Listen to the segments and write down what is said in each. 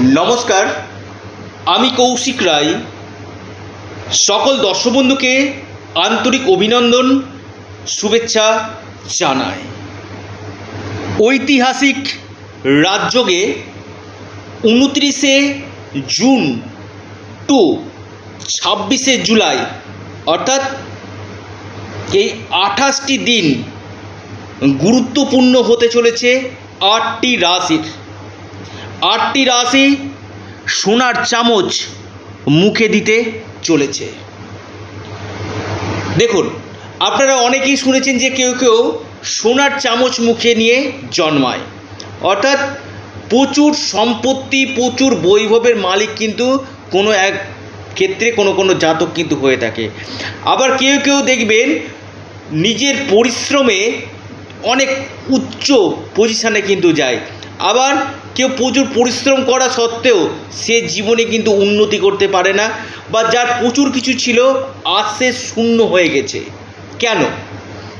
নমস্কার, আমি কৌশিক রায়। সকল দর্শক বন্ধুকে আন্তরিক অভিনন্দন, শুভেচ্ছা জানাই। ঐতিহাসিক রাজযোগে উনত্রিশে জুন টু ছাব্বিশে জুলাই, অর্থাৎ এই আঠাশটি দিন গুরুত্বপূর্ণ হতে চলেছে আটটি রাশির। আটটি রাশি সোনার চামচ মুখে দিতে চলেছে। দেখুন, আপনারা অনেকেই শুনেছেন যে কেউ কেউ সোনার চামচ মুখে নিয়ে জন্মায়। অর্থাৎ প্রচুর সম্পত্তি, প্রচুর বৈভবের মালিক কিন্তু কোনো এক ক্ষেত্রে কোনো কোনো জাতক কিন্তু হয়ে থাকে। আবার কেউ কেউ দেখবেন নিজের পরিশ্রমে অনেক উচ্চ পজিশানে কিন্তু যায়। আবার কেউ প্রচুর পরিশ্রম করা সত্ত্বেও সে জীবনে কিন্তু উন্নতি করতে পারে না বা যার প্রচুর কিছু ছিল আজ সে শূন্য হয়ে গেছে। কেন?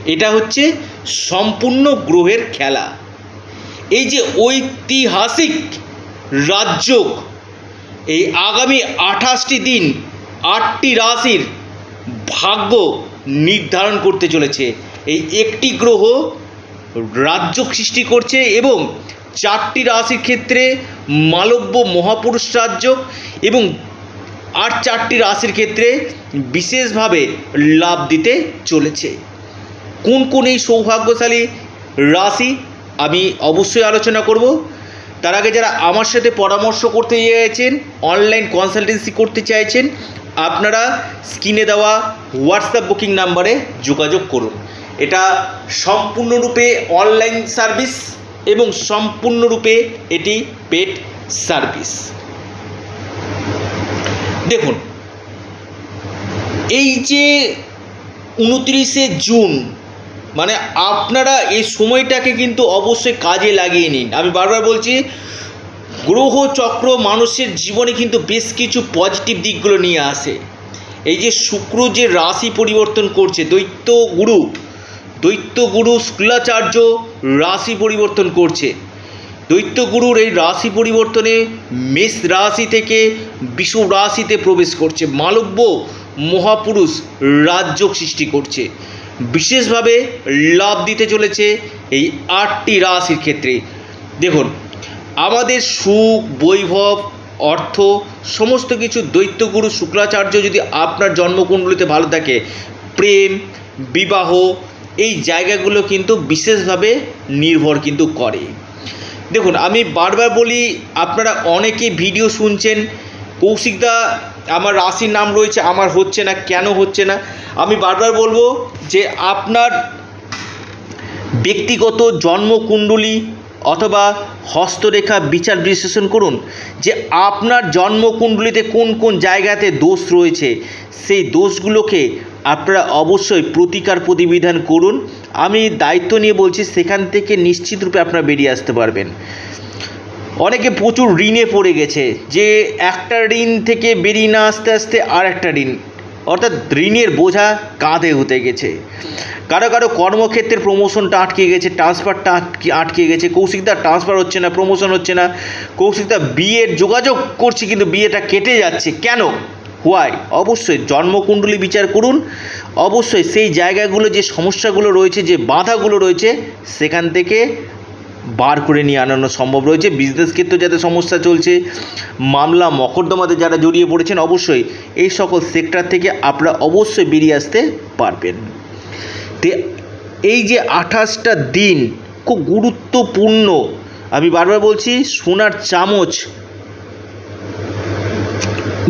এটা হচ্ছে সম্পূর্ণ গ্রহের খেলা। এই যে ঐতিহাসিক রাজযোগ, এই আগামী আঠাশটি দিন আটটি রাশির ভাগ্য নির্ধারণ করতে চলেছে। এই একটি গ্রহ রাজ্য সৃষ্টি করছে এবং চারটি রাশির ক্ষেত্রে মালব্য মহাপুরুষ রাজ্য এবং আর চারটি রাশির ক্ষেত্রে বিশেষভাবে লাভ দিতে চলেছে। কোন কোন এই সৌভাগ্যশালী রাশি আমি অবশ্যই আলোচনা করব। তার আগে যারা আমার সাথে পরামর্শ করতে চাইছেন অনলাইন কনসালটেন্সি করতে চাইছেন, আপনারা স্ক্রিনে দেওয়া হোয়াটসঅ্যাপ বুকিং নাম্বারে যোগাযোগ করুন। এটা সম্পূর্ণরূপে অনলাইন সার্ভিস এবং সম্পূর্ণরূপে এটি পেড সার্ভিস। দেখুন, এই যে উনত্রিশে জুন মানে আপনারা এই সময়টাকে কিন্তু অবশ্যই কাজে লাগিয়ে নিন। আমি বারবার বলছি, গ্রহ চক্র মানুষের জীবনে কিন্তু বেশ কিছু পজিটিভ দিকগুলো নিয়ে আসে। এই যে শুক্র যে রাশি পরিবর্তন করছে, দৈত্য গুরু দৈত্য গুরু শুক্লাচার্য রাশি পরিবর্তন করছে। দৈত্য গুরুর এই রাশি পরিবর্তনে মেষ রাশি থেকে বিষ রাশিতে প্রবেশ করছে। মালব্য মহাপুরুষ রাজযোগ সৃষ্টি করছে। বিশেষভাবে লাভ দিতে চলেছে এই আটটি রাশির ক্ষেত্রে। দেখুন, আমাদের সুখ, বৈভব, অর্থ, সমস্ত কিছু দৈত্যগুরু শুক্রাচার্য যদি আপনার জন্মকুণ্ডলিতে ভালো থাকে, প্রেম, বিবাহ এই জায়গাগুলো কিন্তু বিশেষভাবে নির্ভর কিন্তু করে। দেখুন, আমি বারবার বলি, আপনারা অনেকে ভিডিও শুনছেন কৌশিকদা আমার রাশির নাম রয়েছে, আমার হচ্ছে না, কেন হচ্ছে না? আমি বারবার বলব যে, আপনার ব্যক্তিগত জন্মকুণ্ডলী অথবা হস্তরেখা বিচার বিশ্লেষণ করুন যে আপনার জন্মকুণ্ডলিতে কোন কোন জায়গাতে দোষ রয়েছে। সেই দোষগুলোকে আপনারা অবশ্যই প্রতিকার প্রতিবিধান করুন। আমি দায়িত্ব নিয়ে বলছি, সেখান থেকে নিশ্চিত রূপে আপনারা বেরিয়ে আসতে পারবেন। অনেকে প্রচুর ঋণে পড়ে গেছে যে একটা ঋণ থেকে বেরিয়ে না আসতে আসতে আর একটা ঋণ অর্থাৎ ঋণের বোঝা কাঁধে হতে গেছে। কারও কারও কর্মক্ষেত্রে প্রমোশনটা আটকে গেছে ট্রান্সফারটা আটকে আটকে গেছে। কৌশিকদার ট্রান্সফার হচ্ছে না প্রমোশন হচ্ছে না। কৌশিকদা বিয়ের যোগাযোগ করছি কিন্তু বিয়েটা কেটে যাচ্ছে। কেন? হোয়াই অবশ্যই জন্মকুণ্ডলী বিচার করুন। অবশ্যই সেই জায়গাগুলো যে সমস্যাগুলো রয়েছে, যে বাধাগুলো রয়েছে, সেখান থেকে বার করে নিয়ে আনানো সম্ভব রয়েছে। বিজনেস ক্ষেত্রে যাতে সমস্যা চলছে, মামলা মকদ্দমাতে যারা জড়িয়ে পড়েছেন অবশ্যই এই সকল সেক্টর থেকে আপনারা অবশ্যই বেরিয়ে আসতে পারবেন। তে এই যে আঠাশটা দিন খুব গুরুত্বপূর্ণ, আমি বারবার বলছি, সোনার চামচ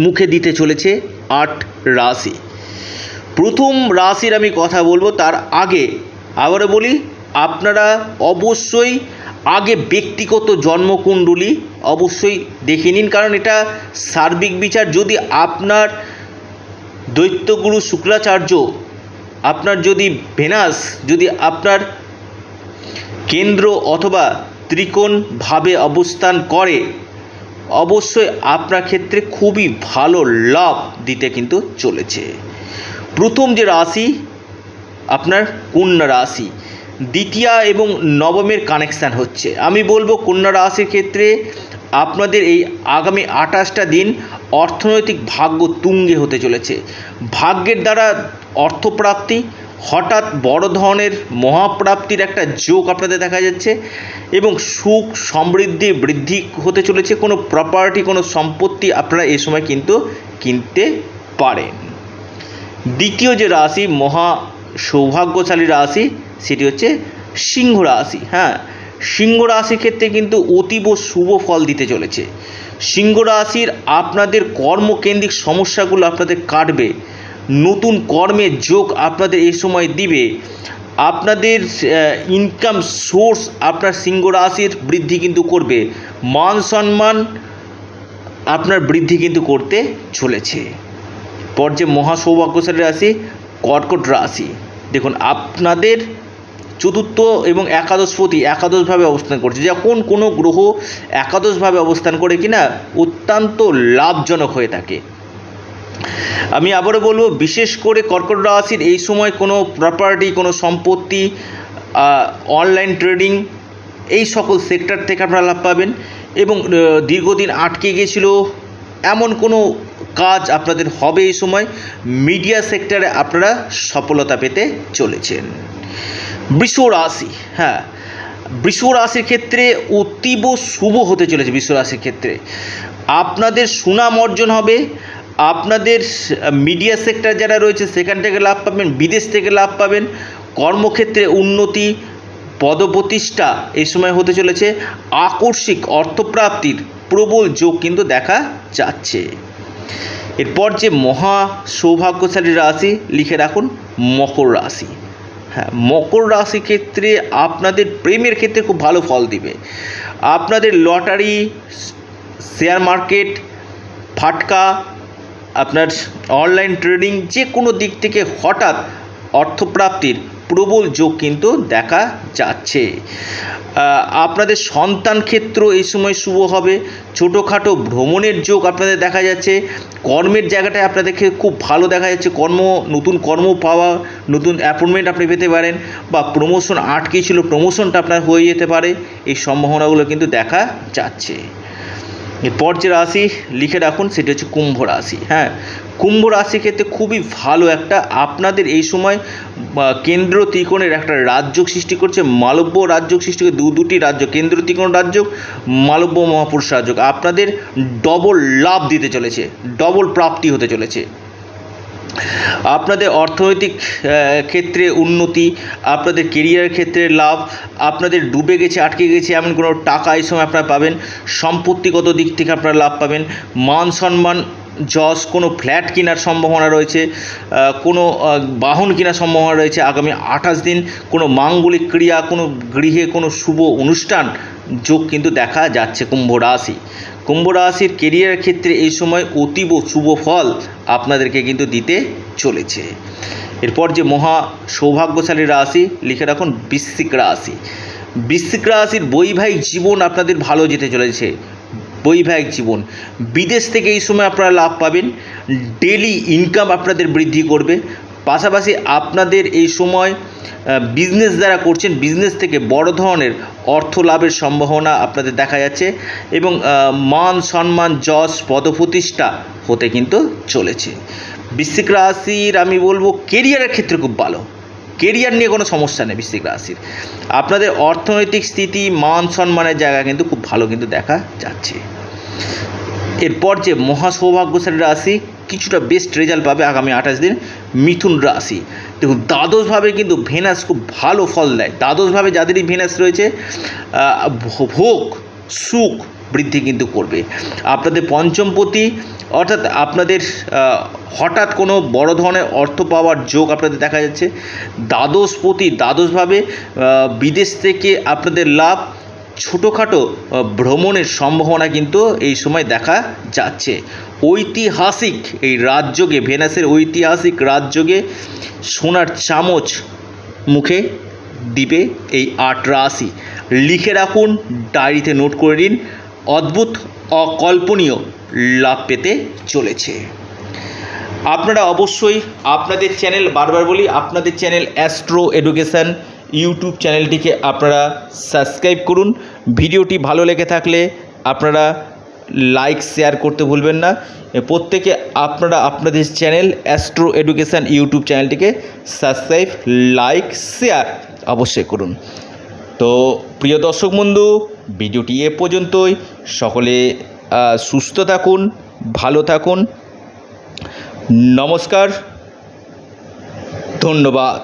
মুখে দিতে চলেছে আট রাশি। প্রথম রাশির আমি কথা বলব, তার আগে আবারও বলি, আপনারা অবশ্যই আগে ব্যক্তিগত জন্মকুণ্ডলী অবশ্যই দেখে নিন, কারণ এটা সার্বিক বিচার। যদি আপনার দৈত্যগুরু শুক্রাচার্য আপনার যদি ভেনাস, যদি আপনার কেন্দ্র অথবা ত্রিকোণভাবে অবস্থান করে, অবশ্যই আপনার ক্ষেত্রে খুবই ভালো লাভ দিতে কিন্তু চলেছে। প্রথম যে রাশি, আপনার কন্যা রাশি দ্বিতীয়া এবং নবমের কানেকশান হচ্ছে। আমি বলব কন্যা রাশির ক্ষেত্রে আপনাদের এই আগামী আঠাশটা দিন অর্থনৈতিক ভাগ্য তুঙ্গে হতে চলেছে। ভাগ্যের দ্বারা অর্থপ্রাপ্তি, হঠাৎ বড় ধরনের মহাপ্রাপ্তির একটা যোগ আপনাদের দেখা যাচ্ছে এবং সুখ সমৃদ্ধি বৃদ্ধি হতে চলেছে। কোনো প্রপার্টি কোনো সম্পত্তি আপনারা এ সময় কিন্তু কিনতে পারেন। দ্বিতীয় যে রাশি, মহা সৌভাগ্যশালী রাশি সেটি হচ্ছে সিংহ রাশি হ্যাঁ? সিংহ রাশির ক্ষেত্রে কিন্তু অতীব শুভ ফল দিতে চলেছে। সিংহ রাশির আপনাদের কর্মকেন্দ্রিক সমস্যাগুলো আপনাদের কাটবে, নতুন কর্মের যোগ আপনাদের এই সময় দিবে, আপনাদের ইনকাম সোর্স আপনার সিংহ রাশির বৃদ্ধি কিন্তু করবে, মান সম্মান আপনার বৃদ্ধি কিন্তু করতে চলেছে। পর যে মহা সৌভাগ্যশালী রাশি, কর্কট রাশি। দেখুন, আপনাদের চতুর্থ এবং একাদশপতি একাদশভাবে অবস্থান করছে। যখন কোনো গ্রহ একাদশভাবে অবস্থান করে কিনা অত্যন্ত লাভজনক হয়ে থাকে। আমি আবারও বলব, বিশেষ করে কর্কট রাশির এই সময় কোনো প্রপার্টি কোনো সম্পত্তি অনলাইন ট্রেডিং এই সকল সেক্টর থেকে আপনারা লাভ পাবেন এবং দীর্ঘদিন আটকে গিয়েছিল। এমন কোনো কাজ আপনাদের হবে এই সময়। মিডিয়া সেক্টরে আপনারা সফলতা পেতে চলেছেন। বৃষ রাশি হ্যাঁ। বৃষ রাশির ক্ষেত্রে অতীব শুভ হতে চলেছে বৃষ রাশির ক্ষেত্রে। আপনাদের সুনাম অর্জন হবে। আপনাদের মিডিয়া সেক্টর যারা রয়েছে, সেখান থেকে লাভ পাবেন, বিদেশ থেকে লাভ পাবেন। কর্মক্ষেত্রে উন্নতি, পদপ্রতিষ্ঠা এই সময় হতে চলেছে। আকস্মিক অর্থপ্রাপ্তির প্রবল যোগ কিন্তু দেখা যাচ্ছে। এরপর যে মহা সৌভাগ্যশালী রাশি, লিখে রাখুন মকর রাশি। হ্যাঁ মকর রাশি ক্ষেত্রে আপনাদের প্রেমের ক্ষেত্রে খুব ভালো ফল দিবে। আপনাদের লটারি শেয়ার মার্কেট ফাটকা, আপনার অনলাইন ট্রেডিং যে কোনো দিক থেকে হঠাৎ অর্থপ্রাপ্তির প্রবল যোগ কিন্তু দেখা যাচ্ছে। আপনাদের সন্তান ক্ষেত্র এই সময় শুভ হবে। ছোটোখাটো ভ্রমণের যোগ আপনাদের দেখা যাচ্ছে। কর্মের জায়গাটায় আপনাদেরকে খুব ভালো দেখা যাচ্ছে। কর্ম, নতুন কর্ম পাওয়া, নতুন অ্যাপয়েন্টমেন্ট আপনি পেতে পারেন বা প্রমোশন আটকে ছিল প্রমোশনটা আপনার হয়ে যেতে পারে। এই সম্ভাবনাগুলো কিন্তু দেখা যাচ্ছে। এরপর যে রাশি লিখে রাখুন সেটা হচ্ছে কুম্ভ রাশি হ্যাঁ। কুম্ভ রাশি ক্ষেত্রে খুবই ভালো একটা আপনাদের এই সময় কেন্দ্র ত্রিকোণের একটা রাজ্য সৃষ্টি করছে, মালব্য রাজ্য সৃষ্টি করে, দু, দুটি রাজ্য, কেন্দ্র ত্রিকোণ রাজ্য, মালব্য মহাপুরুষ রাজ্য। আপনাদের ডবল লাভ দিতে চলেছে ডবল প্রাপ্তি হতে চলেছে। আপনাদের অর্থনৈতিক ক্ষেত্রে উন্নতি, আপনাদের কেরিয়ারের ক্ষেত্রে লাভ, আপনাদের ডুবে গেছে, আটকে গেছে এমন কোনো টাকা এই সময় আপনারা পাবেন। সম্পত্তিগত দিক থেকে আপনারা লাভ পাবেন। মান সম্মান, যশ, কোনো ফ্ল্যাট কেনার সম্ভাবনা রয়েছে কোনো বাহন কেনার সম্ভাবনা রয়েছে। আগামী আঠাশ দিন কোনো মাঙ্গলিক ক্রিয়া, কোনো গৃহে কোনো শুভ অনুষ্ঠান যোগ কিন্তু দেখা যাচ্ছে কুম্ভ রাশি। কুম্ভ রাশির কেরিয়ারের ক্ষেত্রে এই সময় অতীব শুভ ফল আপনাদেরকে কিন্তু দিতে চলেছে। এরপর যে মহা সৌভাগ্যশালী রাশি, লিখে রাখুন বৃশ্চিক রাশি। বৃশ্চিক রাশির বৈবাহিক জীবন আপনাদের ভালো যেতে চলেছে। বৈবাহিক জীবন। বিদেশ থেকে এই সময় আপনারা লাভ পাবেন। ডেলি ইনকাম আপনাদের বৃদ্ধি করবে। পাশাপাশি আপনাদের এই সময় বিজনেস যারা করছেন বিজনেস থেকে বড় ধরনের অর্থ লাভের সম্ভাবনা আপনাদের দেখা যাচ্ছে এবং মান সম্মান, যশ, পদপ্রতিষ্ঠা হতে কিন্তু চলেছে। বৃশ্চিক রাশির আমি বলব কেরিয়ারের ক্ষেত্রে খুব ভালো। কেরিয়ার নিয়ে কোনো সমস্যা নেই বৃশ্চিক রাশির। আপনাদের অর্থনৈতিক স্থিতি, মান সম্মানের জায়গা কিন্তু খুব ভালো কিন্তু দেখা যাচ্ছে। এরপর যে মহা সৌভাগ্যশালী রাশি কিছুটা বেস্ট রেজাল্ট পাবে আগামী আঠাশ দিন মিথুন রাশি। দেখুন, দ্বাদশভাবে কিন্তু ভেনাস খুব ভালো ফল দেয়। দ্বাদশভাবে যাদেরই ভেনাস রয়েছে ভোগ, সুখ বৃদ্ধি কিন্তু করবে। আপনাদের পঞ্চমপতি, অর্থাৎ আপনাদের হঠাৎ কোনো বড় ধরনের অর্থ পাওয়ার যোগ আপনাদের দেখা যাচ্ছে। দ্বাদশপতি, দ্বাদশভাবে বিদেশ থেকে আপনাদের লাভ ছোটোখাটো ভ্রমণের সম্ভাবনা কিন্তু এই সময় দেখা যাচ্ছে। ঐতিহাসিক এই রাজযোগে, ভেনাসের ঐতিহাসিক রাজযোগে সোনার চামচ মুখে দিবে এই আট রাশি। লিখে রাখুন, ডায়েরিতে নোট করে নিন, অদ্ভুত, অকল্পনীয় লাভ পেতে চলেছে। আপনারা অবশ্যই আপনাদের চ্যানেল, বারবার বলি, আপনাদের চ্যানেল অ্যাস্ট্রো এডুকেশান ইউটিউব চ্যানেলটিকে আপনারা সাবস্ক্রাইব করুন। ভিডিওটি ভালো লেগে থাকলে আপনারা লাইক, শেয়ার করতে ভুলবেন না। প্রত্যেকে আপনারা আপনাদের চ্যানেল অ্যাস্ট্রো এডুকেশান ইউটিউব চ্যানেলটিকে সাবস্ক্রাইব, লাইক, শেয়ার অবশ্যই করুন। তো প্রিয় দর্শক বন্ধু, ভিডিওটি এ পর্যন্তই। সকলে সুস্থ থাকুন, ভালো থাকুন। নমস্কার, ধন্যবাদ।